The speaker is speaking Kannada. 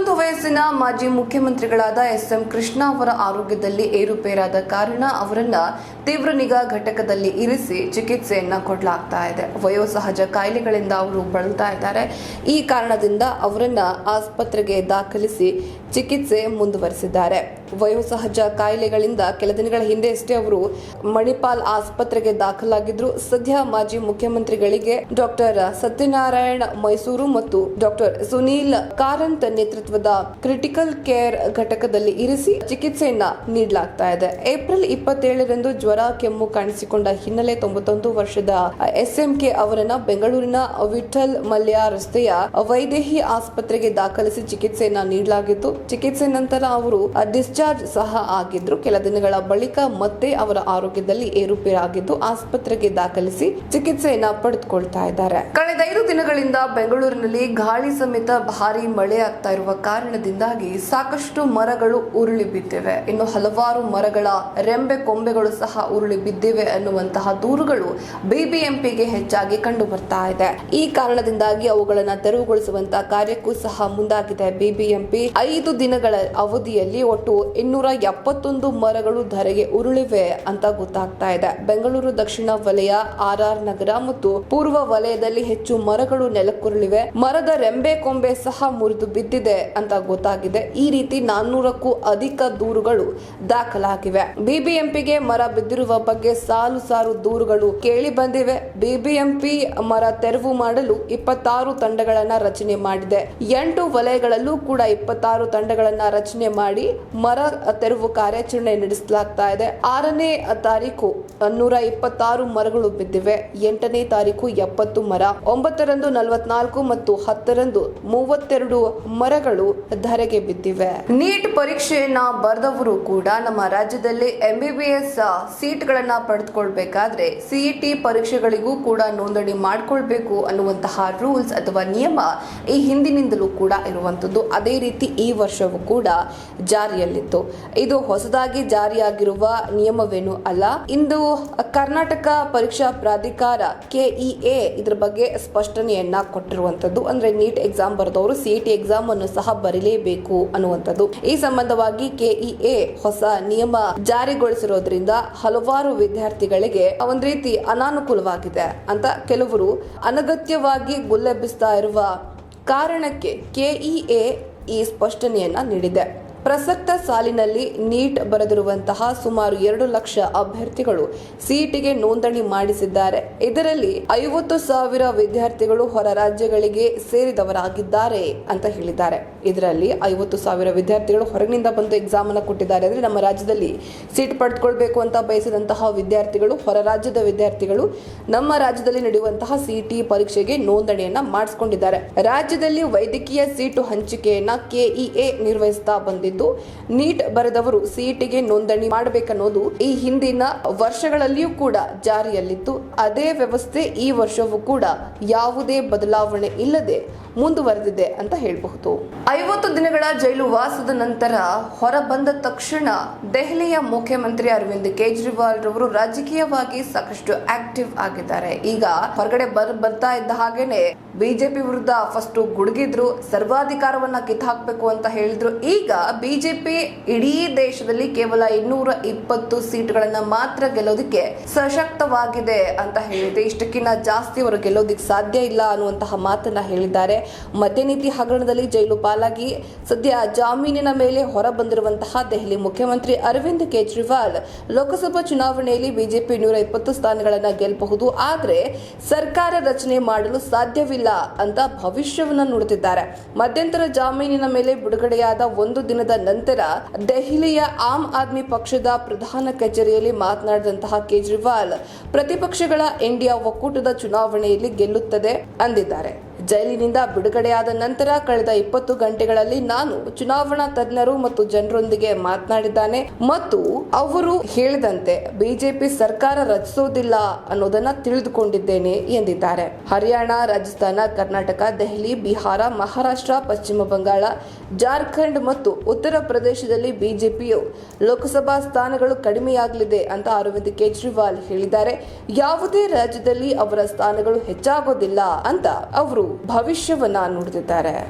ತೊಂಬತ್ತೊಂದು ವಯಸ್ಸಿನ ಮಾಜಿ ಮುಖ್ಯಮಂತ್ರಿಗಳಾದ ಎಸ್ ಎಂ ಕೃಷ್ಣ ಅವರ ಆರೋಗ್ಯದಲ್ಲಿ ಏರುಪೇರಾದ ಕಾರಣ ಅವರನ್ನ ತೀವ್ರ ನಿಗಾ ಘಟಕದಲ್ಲಿ ಇರಿಸಿ ಚಿಕಿತ್ಸೆಯನ್ನ ಕೊಡಲಾಗ್ತಾ ಇದೆ. ವಯೋಸಹಜ ಕಾಯಿಲೆಗಳಿಂದ ಅವರು ಬಳಲ್ತಾ ಇದ್ದಾರೆ. ಈ ಕಾರಣದಿಂದ ಅವರನ್ನ ಆಸ್ಪತ್ರೆಗೆ ದಾಖಲಿಸಿ ಚಿಕಿತ್ಸೆ ಮುಂದುವರೆಸಿದ್ದಾರೆ. ವಯೋಸಹಜ ಕಾಯಿಲೆಗಳಿಂದ ಕೆಲ ದಿನಗಳ ಹಿಂದೆಯಷ್ಟೇ ಅವರು ಮಣಿಪಾಲ್ ಆಸ್ಪತ್ರೆಗೆ ದಾಖಲಾಗಿದ್ರು. ಸದ್ಯ ಮಾಜಿ ಮುಖ್ಯಮಂತ್ರಿಗಳಿಗೆ ಡಾಕ್ಟರ್ ಸತ್ಯನಾರಾಯಣ ಮೈಸೂರು ಮತ್ತು ಡಾಕ್ಟರ್ ಸುನೀಲ್ ಕಾರಂತ್ ನೇತೃತ್ವದ ಕ್ರಿಟಿಕಲ್ ಕೇರ್ ಘಟಕದಲ್ಲಿ ಇರಿಸಿ ಚಿಕಿತ್ಸೆಯನ್ನ ನೀಡಲಾಗ್ತಾ ಇದೆ. ಏಪ್ರಿಲ್ ಇಪ್ಪತ್ತೇಳರಂದು ಜ್ವರ, ಕೆಮ್ಮು ಕಾಣಿಸಿಕೊಂಡ ಹಿನ್ನೆಲೆ ತೊಂಬತ್ತೊಂದು ವರ್ಷದ ಎಸ್ ಎಂ ಕೆ ಅವರನ್ನ ಬೆಂಗಳೂರಿನ ವಿಠಲ್ ಮಲ್ಯ ರಸ್ತೆಯ ವೈದೇಹಿ ಆಸ್ಪತ್ರೆಗೆ ದಾಖಲಿಸಿ ಚಿಕಿತ್ಸೆಯನ್ನ ನೀಡಲಾಗಿತ್ತು. ಚಿಕಿತ್ಸೆ ನಂತರ ಅವರು ಡಿಸ್ಚಾರ್ಜ್ ಸಹ ಆಗಿದ್ರು. ಕೆಲ ದಿನಗಳ ಬಳಿಕ ಮತ್ತೆ ಅವರ ಆರೋಗ್ಯದಲ್ಲಿ ಏರುಪೇರಾಗಿದ್ದು ಆಸ್ಪತ್ರೆಗೆ ದಾಖಲಿಸಿ ಚಿಕಿತ್ಸೆಯನ್ನ ಪಡೆದುಕೊಳ್ತಾ ಇದ್ದಾರೆ. ಕಳೆದ ಐದು ದಿನಗಳಿಂದ ಬೆಂಗಳೂರಿನಲ್ಲಿ ಗಾಳಿ ಸಮೇತ ಭಾರಿ ಮಳೆ ಆಗ್ತಾ ಇರುವ ಕಾರಣದಿಂದಾಗಿ ಸಾಕಷ್ಟು ಮರಗಳು ಉರುಳಿ ಬಿದ್ದಿವೆ. ಇನ್ನು ಹಲವಾರು ಮರಗಳ ರೆಂಬೆ ಕೊಂಬೆಗಳು ಸಹ ಉರುಳಿ ಬಿದ್ದಿವೆ ಅನ್ನುವಂತಹ ದೂರುಗಳು ಬಿಬಿಎಂಪಿಗೆ ಹೆಚ್ಚಾಗಿ ಕಂಡು ಬರ್ತಾ ಇದೆ. ಈ ಕಾರಣದಿಂದಾಗಿ ಅವುಗಳನ್ನ ತೆರವುಗೊಳಿಸುವಂತಹ ಕಾರ್ಯಕ್ಕೂ ಸಹ ಮುಂದಾಗಿದೆ ಬಿಬಿಎಂಪಿ. ಐದು ದಿನಗಳ ಅವಧಿಯಲ್ಲಿ ಒಟ್ಟು ಇನ್ನೂರ ಎಪ್ಪತ್ತೊಂದು ಮರಗಳು ಧರೆಗೆ ಉರುಳಿವೆ ಅಂತ ಗೊತ್ತಾಗ್ತಾ ಇದೆ. ಬೆಂಗಳೂರು, ದಕ್ಷಿಣ ವಲಯ, ಆರ್ ಆರ್ ನಗರ ಮತ್ತು ಪೂರ್ವ ವಲಯದಲ್ಲಿ ಹೆಚ್ಚು ಮರಗಳು ನೆಲಕ್ಕುರುಳಿವೆ. ಮರದ ರೆಂಬೆ ಕೊಂಬೆ ಸಹ ಮುರಿದು ಬಿದ್ದಿದೆ ಅಂತ ಗೊತ್ತಾಗಿದೆ. ಈ ರೀತಿ ನಾನ್ನೂರಕ್ಕೂ ಅಧಿಕ ದೂರುಗಳು ದಾಖಲಾಗಿವೆ. ಬಿಬಿಎಂಪಿಗೆ ಮರ ಬಿದ್ದಿರುವ ಬಗ್ಗೆ ಸಾಲು ಸಾಲು ದೂರುಗಳು ಕೇಳಿ ಬಂದಿವೆ. ಬಿಬಿಎಂಪಿ ಮರ ತೆರವು ಮಾಡಲು ಇಪ್ಪತ್ತಾರು ತಂಡಗಳನ್ನ ರಚನೆ ಮಾಡಿದೆ. ಎಂಟು ವಲಯಗಳಲ್ಲೂ ಕೂಡ ಇಪ್ಪತ್ತಾರು ತಂಡಗಳನ್ನ ರಚನೆ ಮಾಡಿ ಮರ ತೆರವು ಕಾರ್ಯಾಚರಣೆ ನಡೆಸಲಾಗ್ತಾ ಇದೆ. ಆರನೇ ತಾರೀಕು ನೂರ ಇಪ್ಪತ್ತಾರು ಮರಗಳು ಬಿದ್ದಿವೆ. ಎಂಟನೇ ತಾರೀಕು ಎಪ್ಪತ್ತು ಮರ, ಒಂಬತ್ತರಂದು ನಲವತ್ನಾಲ್ಕು ಮತ್ತು ಹತ್ತರಂದು ಮೂವತ್ತೆರಡು ಮರಗಳು ಧರೆಗೆ ಬಿದ್ದಿವೆ. ನೀಟ್ ಪರೀಕ್ಷೆಯನ್ನ ಬರೆದವರು ಕೂಡ ನಮ್ಮ ರಾಜ್ಯದಲ್ಲಿ ಎಂಬಿಬಿಎಸ್ ಸೀಟ್ಗಳನ್ನ ಪಡೆದುಕೊಳ್ಬೇಕಾದ್ರೆ ಸಿಇಟಿ ಪರೀಕ್ಷೆಗಳಿಗೂ ಕೂಡ ನೋಂದಣಿ ಮಾಡಿಕೊಳ್ಬೇಕು ಅನ್ನುವಂತಹ ರೂಲ್ಸ್ ಅಥವಾ ನಿಯಮ ಈ ಹಿಂದಿನಿಂದಲೂ ಕೂಡ ಇರುವಂತದ್ದು ಅದೇ ರೀತಿ ಈ ವರ್ಷವೂ ಕೂಡ ಜಾರಿಯಲ್ಲಿತ್ತು. ಇದು ಹೊಸದಾಗಿ ಜಾರಿಯಾಗಿರುವ ನಿಯಮವೇನು ಅಲ್ಲ. ಇಂದು ಕರ್ನಾಟಕ ಪರೀಕ್ಷಾ ಪ್ರಾಧಿಕಾರ ಕೆಇಎ ಇದ್ರ ಬಗ್ಗೆ ಸ್ಪಷ್ಟನೆಯನ್ನ ಕೊಟ್ಟಿರುವಂತದ್ದು ಅಂದ್ರೆ ನೀಟ್ ಎಕ್ಸಾಮ್ ಬರೆದವರು ಸಿಇಟಿ ಎಕ್ಸಾಮ್ ಅನ್ನು ಸಹ ಬರೀಲೇಬೇಕು ಅನ್ನುವಂಥದ್ದು. ಈ ಸಂಬಂಧವಾಗಿ ಕೆಇಎ ಹೊಸ ನಿಯಮ ಜಾರಿಗೊಳಿಸಿರೋದ್ರಿಂದ ಹಲವಾರು ವಿದ್ಯಾರ್ಥಿಗಳಿಗೆ ಒಂದ್ ರೀತಿ ಅನಾನುಕೂಲವಾಗಿದೆ ಅಂತ ಕೆಲವರು ಅನಗತ್ಯವಾಗಿ ಗುಲ್ಲೆಬ್ಬಿಸ್ತಾ ಇರುವ ಕಾರಣಕ್ಕೆ ಕೆಇಎ ಈ ಸ್ಪಷ್ಟನೆಯನ್ನ ನೀಡಿದೆ. ಪ್ರಸಕ್ತ ಸಾಲಿನಲ್ಲಿ ನೀಟ್ ಬರೆದಿರುವಂತಹ ಸುಮಾರು ಎರಡು ಲಕ್ಷ ಅಭ್ಯರ್ಥಿಗಳು ಸಿಇಟಿಗೆ ನೋಂದಣಿ ಮಾಡಿಸಿದ್ದಾರೆ. ಇದರಲ್ಲಿ ಐವತ್ತು ಸಾವಿರ ವಿದ್ಯಾರ್ಥಿಗಳು ಹೊರ ರಾಜ್ಯಗಳಿಗೆ ಸೇರಿದವರಾಗಿದ್ದಾರೆ ಅಂತ ಹೇಳಿದ್ದಾರೆ. ಇದರಲ್ಲಿ ಐವತ್ತು ಸಾವಿರ ವಿದ್ಯಾರ್ಥಿಗಳು ಹೊರಗಿನಿಂದ ಬಂದು ಎಕ್ಸಾಮ್ ಅನ್ನ ಕೊಟ್ಟಿದ್ದಾರೆ. ಅಂದ್ರೆ ನಮ್ಮ ರಾಜ್ಯದಲ್ಲಿ ಸೀಟ್ ಪಡೆದುಕೊಳ್ಬೇಕು ಅಂತ ಬಯಸಿದಂತಹ ವಿದ್ಯಾರ್ಥಿಗಳು, ಹೊರ ರಾಜ್ಯದ ವಿದ್ಯಾರ್ಥಿಗಳು ನಮ್ಮ ರಾಜ್ಯದಲ್ಲಿ ನಡೆಯುವಂತಹ ಸಿಇಟಿ ಪರೀಕ್ಷೆಗೆ ನೋಂದಣಿಯನ್ನ ಮಾಡಿಸಿಕೊಂಡಿದ್ದಾರೆ. ರಾಜ್ಯದಲ್ಲಿ ವೈದ್ಯಕೀಯ ಸೀಟು ಹಂಚಿಕೆಯನ್ನ ಕೆಇಎ ನಿರ್ವಹಿಸ್ತಾ ಬಂದಿದ್ದು ನೀಟ್ ಬರೆದವರು ಸಿಇಟಿಗೆ ನೋಂದಣಿ ಮಾಡಬೇಕನ್ನೋದು ಈ ಹಿಂದಿನ ವರ್ಷಗಳಲ್ಲಿಯೂ ಕೂಡ ಜಾರಿಯಲ್ಲಿತ್ತು. ಅದೇ ವ್ಯವಸ್ಥೆ ಈ ವರ್ಷವೂ ಕೂಡ ಯಾವುದೇ ಬದಲಾವಣೆ ಇಲ್ಲದೆ ಮುಂದುವರೆದಿದೆ ಅಂತ ಹೇಳಬಹುದು. ಐವತ್ತು ದಿನಗಳ ಜೈಲು ವಾಸದ ನಂತರ ಹೊರ ಬಂದ ತಕ್ಷಣ ದೆಹಲಿಯ ಮುಖ್ಯಮಂತ್ರಿ ಅರವಿಂದ್ ಕೇಜ್ರಿವಾಲ್ ರವರು ರಾಜಕೀಯವಾಗಿ ಸಾಕಷ್ಟು ಆಕ್ಟಿವ್ ಆಗಿದ್ದಾರೆ. ಈಗ ಹೊರಗಡೆ ಬರ್, ಬರ್ತಾ ಇದ್ದ ಹಾಗೇನೆ ಬಿಜೆಪಿ ವಿರುದ್ಧ ಫಸ್ಟ್ ಗುಡುಗಿದ್ರು, ಸರ್ವಾಧಿಕಾರವನ್ನ ಕಿತ್ತಾಕ್ಬೇಕು ಅಂತ ಹೇಳಿದ್ರು. ಈಗ ಬಿಜೆಪಿ ಇಡೀ ದೇಶದಲ್ಲಿ ಕೇವಲ ಇನ್ನೂರ ಇಪ್ಪತ್ತು ಸೀಟ್ಗಳನ್ನ ಮಾತ್ರ ಗೆಲ್ಲೋದಕ್ಕೆ ಸಶಕ್ತವಾಗಿದೆ ಅಂತ ಹೇಳಿದೆ. ಇಷ್ಟಕ್ಕಿಂತ ಜಾಸ್ತಿ ಅವರು ಗೆಲ್ಲೋದಿಕ್ ಸಾಧ್ಯ ಇಲ್ಲ ಅನ್ನುವಂತಹ ಮಾತನ್ನ ಹೇಳಿದ್ದಾರೆ. ಮದ್ಯ ನೀತಿ ಹಗರಣದಲ್ಲಿ ಜೈಲು ಪಾಲಾಗಿ ಸದ್ಯ ಜಾಮೀನಿನ ಮೇಲೆ ಹೊರಬಂದಿರುವಂತಹ ದೆಹಲಿ ಮುಖ್ಯಮಂತ್ರಿ ಅರವಿಂದ್ ಕೇಜ್ರಿವಾಲ್ ಲೋಕಸಭಾ ಚುನಾವಣೆಯಲ್ಲಿ ಬಿಜೆಪಿ ನೂರ ಇಪ್ಪತ್ತು ಸ್ಥಾನಗಳನ್ನು ಗೆಲ್ಲಬಹುದು, ಆದರೆ ಸರ್ಕಾರ ರಚನೆ ಮಾಡಲು ಸಾಧ್ಯವಿಲ್ಲ ಅಂತ ಭವಿಷ್ಯವನ್ನು ನೋಡುತ್ತಿದ್ದಾರೆ ಮಧ್ಯಂತರ ಜಾಮೀನಿನ ಮೇಲೆ ಬಿಡುಗಡೆಯಾದ ಒಂದು ದಿನದ ನಂತರ ದೆಹಲಿಯ ಆಮ್ ಆದ್ಮಿ ಪಕ್ಷದ ಪ್ರಧಾನ ಕಚೇರಿಯಲ್ಲಿ ಮಾತನಾಡಿದಂತಹ ಕೇಜ್ರಿವಾಲ್, ಪ್ರತಿಪಕ್ಷಗಳ ಇಂಡಿಯಾ ಒಕ್ಕೂಟದ ಚುನಾವಣೆಯಲ್ಲಿ ಗೆಲ್ಲುತ್ತದೆ ಅಂದಿದ್ದಾರೆ. ಜೈಲಿನಿಂದ ಬಿಡುಗಡೆಯಾದ ನಂತರ ಕಳೆದ ಇಪ್ಪತ್ತು ಗಂಟೆಗಳಲ್ಲಿ ನಾನು ಚುನಾವಣಾ ತಜ್ಞರು ಮತ್ತು ಜನರೊಂದಿಗೆ ಮಾತನಾಡಿದ್ದಾನೆ ಮತ್ತು ಅವರು ಹೇಳಿದಂತೆ ಬಿಜೆಪಿ ಸರ್ಕಾರ ರಚಿಸೋದಿಲ್ಲ ಅನ್ನೋದನ್ನ ತಿಳಿದುಕೊಂಡಿದ್ದೇನೆ ಎಂದಿದ್ದಾರೆ. ಹರಿಯಾಣ, ರಾಜಸ್ಥಾನ, ಕರ್ನಾಟಕ, ದೆಹಲಿ, ಬಿಹಾರ, ಮಹಾರಾಷ್ಟ್ರ, ಪಶ್ಚಿಮ ಬಂಗಾಳ ಜಾರ್ಖಂಡ್ ಮತ್ತು ಉತ್ತರ ಪ್ರದೇಶದಲ್ಲಿ ಬಿಜೆಪಿಯು ಲೋಕಸಭಾ ಸ್ಥಾನಗಳು ಕಡಿಮೆಯಾಗಲಿದೆ ಅಂತ ಅರವಿಂದ್ ಕೇಜ್ರಿವಾಲ್ ಹೇಳಿದ್ದಾರೆ. ಯಾವುದೇ ರಾಜ್ಯದಲ್ಲಿ ಅವರ ಸ್ಥಾನಗಳು ಹೆಚ್ಚಾಗೋದಿಲ್ಲ ಅಂತ ಅವರು ಭವಿಷ್ಯವನ್ನ ನುಡಿದಿದ್ದಾರೆ.